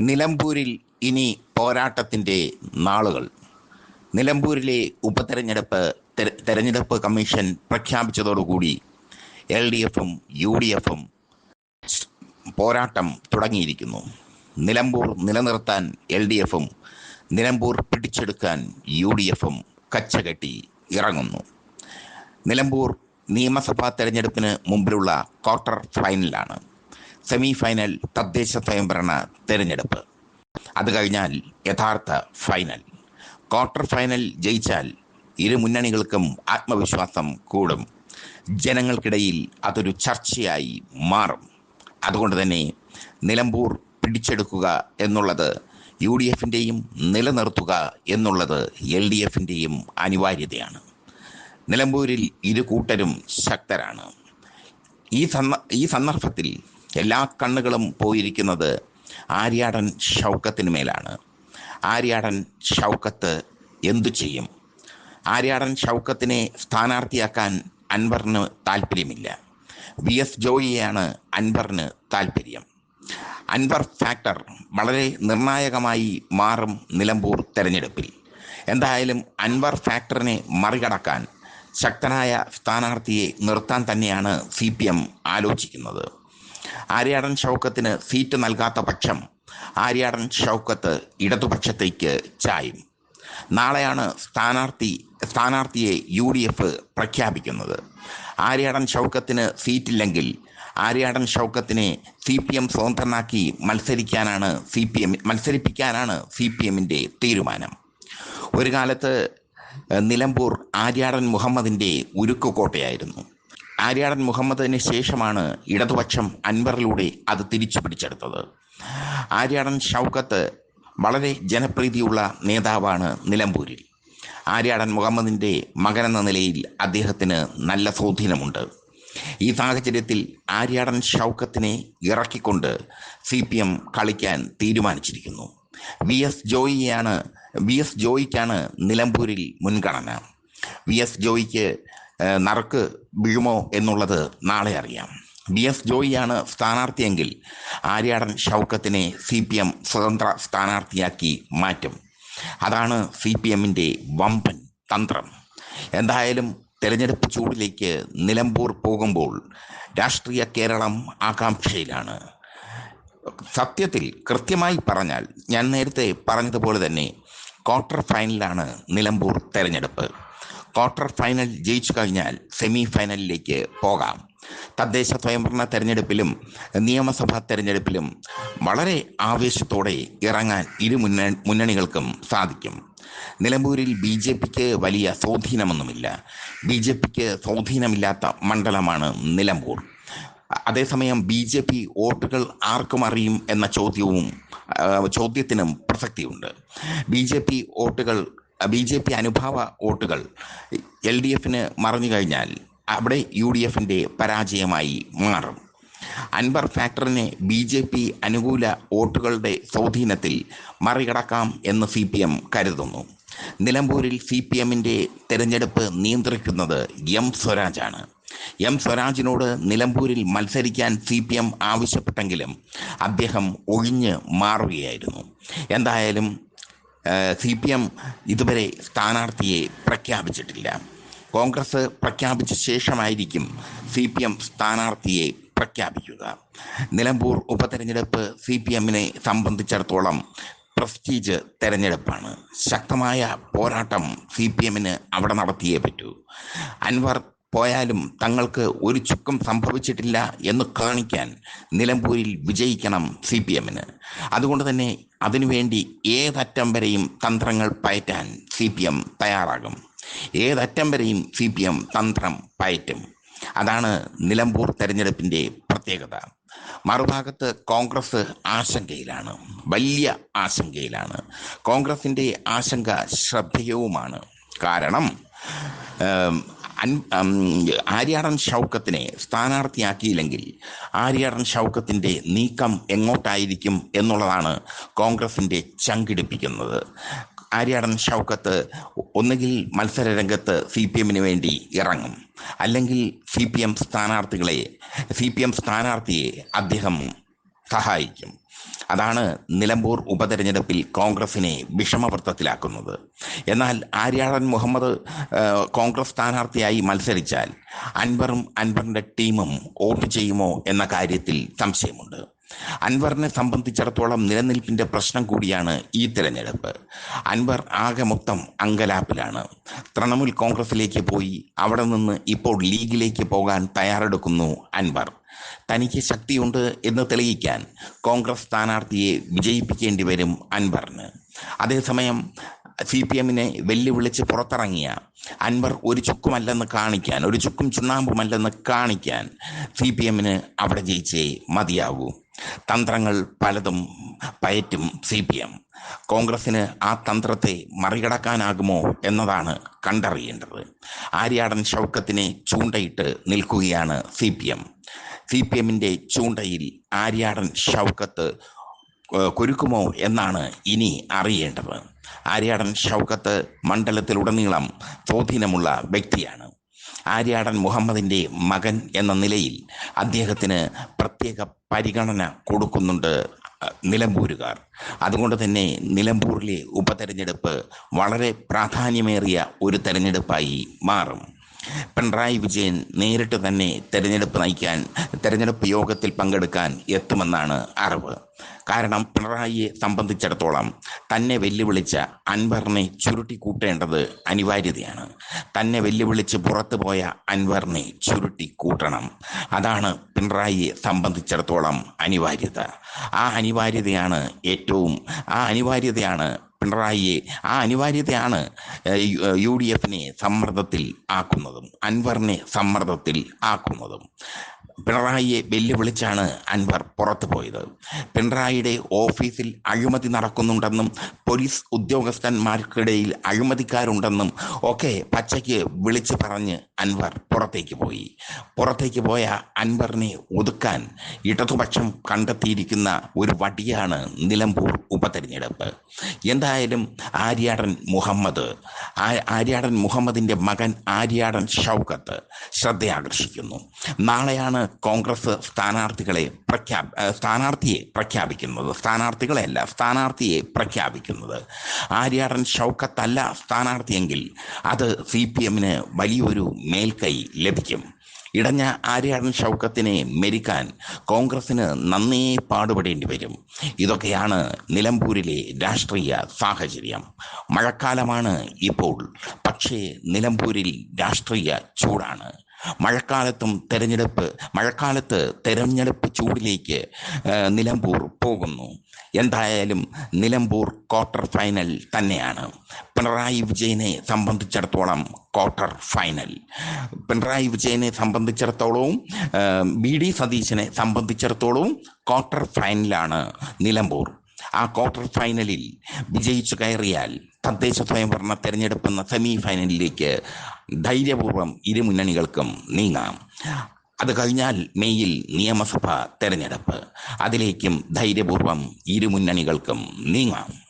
നിലമ്പൂരിൽ ഇനി പോരാട്ടത്തിന്റെ നാളുകൾ. നിലമ്പൂരിലെ ഉപതെരഞ്ഞെടുപ്പ് തെര- തെരഞ്ഞെടുപ്പ് കമ്മീഷൻ പ്രഖ്യാപിച്ചതോടുകൂടി എൽ ഡി എഫും യു ഡി എഫും പോരാട്ടം തുടങ്ങിയിരിക്കുന്നു. നിലമ്പൂർ നിലനിർത്താൻ എൽ ഡി എഫും നിലമ്പൂർ പിടിച്ചെടുക്കാൻ യു ഡി എഫും കച്ചകെട്ടി ഇറങ്ങുന്നു. നിലമ്പൂർ നിയമസഭാ തെരഞ്ഞെടുപ്പിന് മുമ്പിലുള്ള ക്വാർട്ടർ ഫൈനലാണ്. സെമി ഫൈനൽ തദ്ദേശ സ്വയംഭരണ തെരഞ്ഞെടുപ്പ്. അത് കഴിഞ്ഞാൽ യഥാർത്ഥ ഫൈനൽ. ക്വാർട്ടർ ഫൈനൽ ജയിച്ചാൽ ഇരു മുന്നണികൾക്കും ആത്മവിശ്വാസം കൂടും. ജനങ്ങൾക്കിടയിൽ അതൊരു ചർച്ചയായി മാറും. അതുകൊണ്ട് തന്നെ നിലമ്പൂർ പിടിച്ചെടുക്കുക എന്നുള്ളത് യു ഡി എഫിന്റെയും നിലനിർത്തുക എന്നുള്ളത് എൽ ഡി എഫിന്റെയും അനിവാര്യതയാണ്. നിലമ്പൂരിൽ ഇരു കൂട്ടരും ശക്തരാണ്. ഈ സന്ദർഭത്തിൽ എല്ലാ കണ്ണുകളും പോയിരിക്കുന്നത് ആര്യാടൻ ഷൗക്കത്തിന് മേലാണ്. ആര്യാടൻ ഷൗക്കത്ത് എന്തു ചെയ്യും? ആര്യാടൻ ഷൗക്കത്തിനെ സ്ഥാനാർത്ഥിയാക്കാൻ അൻവറിന് താല്പര്യമില്ല വി എസ് ജോയിയാണ് അൻവറിന് താല്പര്യം അൻവർ ഫാക്ടർ വളരെ നിർണായകമായി മാറും നിലമ്പൂർ തെരഞ്ഞെടുപ്പിൽ. എന്തായാലും അൻവർ ഫാക്ടറിനെ മറികടക്കാൻ ശക്തനായ സ്ഥാനാർത്ഥിയെ നിർത്താൻ തന്നെയാണ് സി പി എം ആലോചിക്കുന്നത്. ആര്യാടൻ ഷൗക്കത്തിന് സീറ്റ് നൽകാത്ത പക്ഷം ആര്യാടൻ ഷൗക്കത്ത് ഇടതുപക്ഷത്തേക്ക് ചായും. നാളെയാണ് സ്ഥാനാർത്ഥി സ്ഥാനാർത്ഥിയെ യു ഡി എഫ് പ്രഖ്യാപിക്കുന്നത്. ആര്യാടൻ ഷൗക്കത്തിന് സീറ്റില്ലെങ്കിൽ ആര്യാടൻ ഷൗക്കത്തിനെ സി പി എം സ്വതന്ത്രനാക്കി മത്സരിക്കാനാണ് സി പി എം മത്സരിപ്പിക്കാനാണ് സി പി എമ്മിന്റെ തീരുമാനം. ഒരു കാലത്ത് നിലമ്പൂർ ആര്യാടൻ മുഹമ്മദിന്റെ ഉരുക്കുകോട്ടയായിരുന്നു ആര്യാടൻ മുഹമ്മദിന് ശേഷമാണ് ഇടതുപക്ഷം അൻവറിലൂടെ അത് തിരിച്ചു പിടിച്ചെടുത്തത്. ആര്യാടൻ ഷൗക്കത്ത് വളരെ ജനപ്രീതിയുള്ള നേതാവാണ് നിലമ്പൂരിൽ. ആര്യാടൻ മുഹമ്മദിന്റെ മകനെന്ന നിലയിൽ അദ്ദേഹത്തിന് നല്ല സ്വാധീനമുണ്ട്. ഈ സാഹചര്യത്തിൽ ആര്യാടൻ ഷൗക്കത്തിനെ ഇറക്കിക്കൊണ്ട് സി പി എം കളിക്കാൻ തീരുമാനിച്ചിരിക്കുന്നു. വി എസ് ജോയിയാണ് വി എസ് ജോയിക്കാണ് നിലമ്പൂരിൽ മുൻഗണന. വി എസ് ജോയിക്ക് നറുക്ക് വീഴുമോ എന്നുള്ളത് നാളെ അറിയാം. ബി എസ് ജോയിയാണ് സ്ഥാനാർത്ഥിയെങ്കിൽ ആര്യാടൻ ഷൗക്കത്തിനെ സി പി എം സ്വതന്ത്ര സ്ഥാനാർത്ഥിയാക്കി മാറ്റും. അതാണ് സി പി എമ്മിന്റെ വമ്പൻ തന്ത്രം. എന്തായാലും തെരഞ്ഞെടുപ്പ് ചൂടിലേക്ക് നിലമ്പൂർ പോകുമ്പോൾ രാഷ്ട്രീയ കേരളം ആകാംക്ഷയിലാണ്. സത്യത്തിൽ കൃത്യമായി പറഞ്ഞാൽ ഞാൻ നേരത്തെ പറഞ്ഞതുപോലെ തന്നെ ക്വാർട്ടർ ഫൈനലാണ് നിലമ്പൂർ തെരഞ്ഞെടുപ്പ്. ക്വാർട്ടർ ഫൈനൽ ജയിച്ചു കഴിഞ്ഞാൽ സെമി ഫൈനലിലേക്ക് പോകാം. തദ്ദേശ സ്വയംഭരണ തെരഞ്ഞെടുപ്പിലും നിയമസഭാ തെരഞ്ഞെടുപ്പിലും വളരെ ആവേശത്തോടെ ഇറങ്ങാൻ ഇരു മുന്ന മുന്നണികൾക്കും സാധിക്കും. നിലമ്പൂരിൽ ബി ജെ പിക്ക് വലിയ സ്വാധീനമൊന്നുമില്ല. ബി ജെ പിക്ക് സ്വാധീനമില്ലാത്ത മണ്ഡലമാണ് നിലമ്പൂർ. അതേസമയം ബി ജെ പി വോട്ടുകൾ ആർക്കും അറിയും എന്ന ചോദ്യവും ചോദ്യത്തിനും പ്രസക്തിയുണ്ട്. ബി ജെ പി വോട്ടുകൾ ബി ജെ പി അനുഭാവ വോട്ടുകൾ എൽ ഡി എഫിന് മറഞ്ഞു കഴിഞ്ഞാൽ അവിടെ യു ഡി എഫിന്റെ പരാജയമായി മാറും. അൻവർ ഫാക്ടറിനെ ബി ജെ പി അനുകൂല വോട്ടുകളുടെ സ്വാധീനത്തിൽ മറികടക്കാം എന്ന് സി പി എം കരുതുന്നു. നിലമ്പൂരിൽ സി പി എമ്മിന്റെ തെരഞ്ഞെടുപ്പ് നിയന്ത്രിക്കുന്നത് എം സ്വരാജാണ്. എം സ്വരാജിനോട് നിലമ്പൂരിൽ മത്സരിക്കാൻ സി പി എം ആവശ്യപ്പെട്ടെങ്കിലും അദ്ദേഹം ഒഴിഞ്ഞ് മാറുകയായിരുന്നു. എന്തായാലും സി പി എം ഇതുവരെ സ്ഥാനാർത്ഥിയെ പ്രഖ്യാപിച്ചിട്ടില്ല. കോൺഗ്രസ് പ്രഖ്യാപിച്ച ശേഷമായിരിക്കും സി പി എം സ്ഥാനാർത്ഥിയെ പ്രഖ്യാപിക്കുക. നിലമ്പൂർ ഉപതെരഞ്ഞെടുപ്പ് സി പി എമ്മിനെ സംബന്ധിച്ചിടത്തോളം പ്രസ്റ്റീജ് തെരഞ്ഞെടുപ്പാണ്. ശക്തമായ പോരാട്ടം സി പി എമ്മിന് അവിടെ നടത്തിയേ പറ്റൂ. അൻവർ പോയാലും തങ്ങൾക്ക് ഒരു ചുക്കം സംഭവിച്ചിട്ടില്ല എന്ന് കാണിക്കാൻ നിലമ്പൂരിൽ വിജയിക്കണം സി പി എമ്മിന് അതുകൊണ്ട് തന്നെ അതിനുവേണ്ടി ഏതറ്റം വരെയും തന്ത്രങ്ങൾ പയറ്റാൻ സി പി എം തയ്യാറാകും. ഏതറ്റം വരെയും സി പി എം തന്ത്രം പയറ്റും. അതാണ് നിലമ്പൂർ തെരഞ്ഞെടുപ്പിന്റെ പ്രത്യേകത. മറുഭാഗത്ത് കോൺഗ്രസ് ആശങ്കയിലാണ്. വലിയ ആശങ്കയിലാണ്. കോൺഗ്രസിന്റെ ആശങ്ക ശ്രദ്ധേയവുമാണ്. കാരണം ആര്യാടൻ ഷൗക്കത്തിനെ സ്ഥാനാർത്ഥിയാക്കിയില്ലെങ്കിൽ ആര്യാടൻ ഷൗക്കത്തിന്റെ നീക്കം എങ്ങോട്ടായിരിക്കും എന്നുള്ളതാണ് കോൺഗ്രസിന്റെ ചങ്കിടിപ്പിക്കുന്നത്. ആര്യാടൻ ഷൗക്കത്ത് ഒന്നുകിൽ മത്സര രംഗത്ത് സി പി എമ്മിന് വേണ്ടി ഇറങ്ങും. അല്ലെങ്കിൽ സി പി എം സ്ഥാനാർത്ഥികളെ സി പി എം സ്ഥാനാർത്ഥിയെ അദ്ദേഹം സഹായിക്കും. അതാണ് നിലമ്പൂർ ഉപതെരഞ്ഞെടുപ്പിൽ കോൺഗ്രസിനെ വിഷമവൃത്തത്തിലാക്കുന്നത്. എന്നാൽ ആര്യാടൻ മുഹമ്മദ് കോൺഗ്രസ് സ്ഥാനാർത്ഥിയായി മത്സരിച്ചാൽ അൻവറും അൻവറിന്റെ ടീമും വോട്ട് ചെയ്യുമോ എന്ന കാര്യത്തിൽ സംശയമുണ്ട്. അൻവറിനെ സംബന്ധിച്ചിടത്തോളം നിലനിൽപ്പിന്റെ പ്രശ്നം കൂടിയാണ് ഈ തിരഞ്ഞെടുപ്പ്. അൻവർ ആകെ മൊത്തം അങ്കലാപ്പിലാണ്. തൃണമൂൽ കോൺഗ്രസിലേക്ക് പോയി അവിടെ നിന്ന് ഇപ്പോൾ ലീഗിലേക്ക് പോകാൻ തയ്യാറെടുക്കുന്നു അൻവർ. തനിക്ക് ശക്തിയുണ്ട് എന്ന് തെളിയിക്കാൻ കോൺഗ്രസ് സ്ഥാനാർത്ഥിയെ വിജയിപ്പിക്കേണ്ടി വരും അൻവറിന്. അതേസമയം സി പി എമ്മിനെ വെല്ലുവിളിച്ച് പുറത്തിറങ്ങിയ അൻവർ ഒരു ചുക്കുമല്ലെന്ന് കാണിക്കാൻ ഒരു ചുക്കും ചുണ്ണാമ്പുമല്ലെന്ന് കാണിക്കാൻ സി പി എമ്മിന് അവിടെ ജയിച്ചേ മതിയാകൂ. തന്ത്രങ്ങൾ പലതും പയറ്റും സി പി എം കോൺഗ്രസിന് ആ തന്ത്രത്തെ മറികടക്കാനാകുമോ എന്നതാണ് കണ്ടറിയേണ്ടത്. ആര്യാടൻ ഷൗക്കത്തിനെ ചൂണ്ടയിട്ട് നിൽക്കുകയാണ് C P M C P എമ്മിന്റെ ചൂണ്ടയിൽ ആര്യാടൻ ഷൗക്കത്ത് കൊരുക്കുമോ എന്നാണ് ഇനി അറിയേണ്ടത്. ആര്യാടൻ ഷൗക്കത്ത് മണ്ഡലത്തിലുടനീളം സ്വാധീനമുള്ള വ്യക്തിയാണ്. ആര്യാടൻ മുഹമ്മദിന്റെ മകൻ എന്ന നിലയിൽ അദ്ദേഹത്തിന് പ്രത്യേക പരിഗണന കൊടുക്കുന്നുണ്ട് നിലമ്പൂരുകാർ. അതുകൊണ്ട് തന്നെ നിലമ്പൂരിലെ ഉപതെരഞ്ഞെടുപ്പ് വളരെ പ്രാധാന്യമേറിയ ഒരു തെരഞ്ഞെടുപ്പായി മാറും. പിണറായി വിജയൻ നേരിട്ട് തന്നെ തെരഞ്ഞെടുപ്പ് നയിക്കാൻ തെരഞ്ഞെടുപ്പ് യോഗത്തിൽ പങ്കെടുക്കാൻ എത്തുമെന്നാണ് അറിവ്. കാരണം പിണറായിയെ സംബന്ധിച്ചിടത്തോളം തന്നെ വെല്ലുവിളിച്ച അൻവറിനെ ചുരുട്ടി കൂട്ടേണ്ടത് അനിവാര്യതയാണ്. തന്നെ വെല്ലുവിളിച്ച് പുറത്തു പോയ അൻവറിനെ ചുരുട്ടി കൂട്ടണം. അതാണ് പിണറായിയെ സംബന്ധിച്ചിടത്തോളം അനിവാര്യത. ആ അനിവാര്യതയാണ് ഏറ്റവും ആ അനിവാര്യതയാണ് പിണറായിയെ ആ അനിവാര്യതയാണ് യു ഡി എഫിനെ സമ്മർദ്ദത്തിൽ ആക്കുന്നതും അൻവറിനെ സമ്മർദ്ദത്തിൽ ആക്കുന്നതും. പിണറായിയെ വെല്ലുവിളിച്ചാണ് അൻവർ പുറത്തു പോയത്. പിണറായിയുടെ ഓഫീസിൽ അഴിമതി നടക്കുന്നുണ്ടെന്നും പോലീസ് ഉദ്യോഗസ്ഥന്മാർക്കിടയിൽ അഴിമതിക്കാരുണ്ടെന്നും ഒക്കെ പച്ചയ്ക്ക് വിളിച്ചു പറഞ്ഞ് അൻവർ പുറത്തേക്ക് പോയി. പുറത്തേക്ക് പോയ അൻവറിനെ ഒതുക്കാൻ ഇടതുപക്ഷം കണ്ടെത്തിയിരിക്കുന്ന ഒരു വടിയാണ് നിലമ്പൂർ ഉപതെരഞ്ഞെടുപ്പ്. എന്തായാലും ആര്യാടൻ മുഹമ്മദ് ആര്യാടൻ മുഹമ്മദിന്റെ മകൻ ആര്യാടൻ ഷൗക്കത്ത് ശ്രദ്ധയാകർഷിക്കുന്നു. നാളെയാണ് കോൺഗ്രസ് സ്ഥാനാർത്ഥികളെ പ്രഖ്യാ സ്ഥാനാർത്ഥിയെ പ്രഖ്യാപിക്കുന്നത് സ്ഥാനാർത്ഥികളെയല്ല സ്ഥാനാർത്ഥിയെ പ്രഖ്യാപിക്കുന്നത്. ആര്യാടൻ ഷൗക്കത്തല്ല സ്ഥാനാർത്ഥിയെങ്കിൽ അത് സി പി എമ്മിന് വലിയൊരു മേൽക്കൈ ലഭിക്കും. ഇടഞ്ഞ ആര്യാടൻ ഷൗക്കത്തിനെ മെരിക്കാൻ കോൺഗ്രസിന് നന്നേ പാടുപെടേണ്ടി വരും. ഇതൊക്കെയാണ് നിലമ്പൂരിലെ രാഷ്ട്രീയ സാഹചര്യം. മഴക്കാലമാണ് ഇപ്പോൾ പക്ഷേ നിലമ്പൂരിൽ രാഷ്ട്രീയ ചൂടാണ്. മഴക്കാലത്തും തെരഞ്ഞെടുപ്പ് മഴക്കാലത്ത് തെരഞ്ഞെടുപ്പ് ചൂടിലേക്ക് നിലമ്പൂർ പോകുന്നു. എന്തായാലും നിലമ്പൂർ ക്വാർട്ടർ ഫൈനൽ തന്നെയാണ്. പിണറായി വിജയനെ സംബന്ധിച്ചിടത്തോളം ക്വാർട്ടർ ഫൈനൽ. പിണറായി വിജയനെ സംബന്ധിച്ചിടത്തോളവും ബി ഡി സതീശനെ സംബന്ധിച്ചിടത്തോളവും ക്വാർട്ടർ ഫൈനലാണ് നിലമ്പൂർ. ആ ക്വാർട്ടർ ഫൈനലിൽ വിജയിച്ചു കയറിയാൽ തദ്ദേശ സ്വയംഭരണ തെരഞ്ഞെടുപ്പെന്ന സെമി ഫൈനലിലേക്ക് ധൈര്യപൂർവം ഇരു മുന്നണികൾക്കും നീങ്ങാം. അത് കഴിഞ്ഞാൽ മെയ്യിൽ നിയമസഭാ തെരഞ്ഞെടുപ്പ്. അതിലേക്കും ധൈര്യപൂർവം ഇരു മുന്നണികൾക്കും നീങ്ങാം.